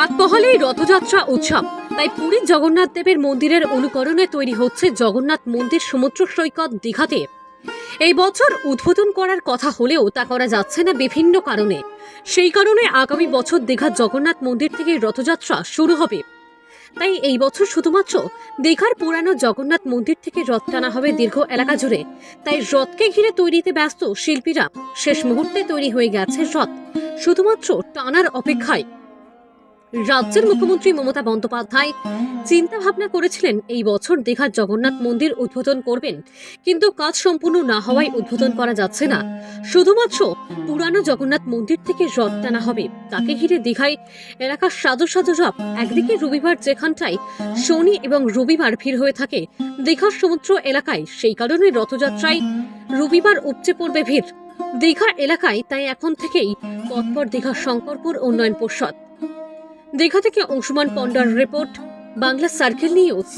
রাত পহলেই রথযাত্রা উৎসব। তাই পুরীর জগন্নাথ দেবের মন্দিরের অনুকরণে তৈরি হচ্ছে জগন্নাথ মন্দির সমুদ্র সৈকত দীঘাতে। এই বছর উদ্বোধন করার কথা হলেও তা করা যাচ্ছে না বিভিন্ন কারণে। সেই কারণে আগামী বছর দীঘার জগন্নাথ মন্দির থেকে রথযাত্রা শুরু হবে। তাই এই বছর শুধুমাত্র দীঘার পুরানো জগন্নাথ মন্দির থেকে রথ টানা হবে দীর্ঘ এলাকা জুড়ে। তাই রথকে ঘিরে তৈরিতে ব্যস্ত শিল্পীরা শেষ মুহূর্তে তৈরি হয়ে গেছে রথ। শুধুমাত্র টানার অপেক্ষায় রাজ্যের মুখ্যমন্ত্রী মমতা বন্দ্যোপাধ্যায় চিন্তা ভাবনা করেছিলেন এই বছর দীঘার জগন্নাথ মন্দির উদ্বোধন করবেন। কিন্তু কাজ সম্পূর্ণ না হওয়ায় উদ্বোধন করা যাচ্ছে না। শুধুমাত্র পুরানো জগন্নাথ মন্দির থেকে রথ টানা হবে। তাকে ঘিরে দীঘায় এলাকার সাধু সাধু রথ একদিকে রবিবার যেখানটায় শনি এবং রবিবার ভিড় হয়ে থাকে, দীঘার সমুদ্র এলাকায়, সেই কারণে রথযাত্রায় রবিবার উপচে পড়বে ভিড়। দীঘা এলাকায় তাই এখন থেকেই তৎপর দীঘা শঙ্করপুর উন্নয়ন পর্ষদ। দীঘা থেকে অংশুমান পণ্ডার রিপোর্ট বাংলা সার্কেল নিউজ।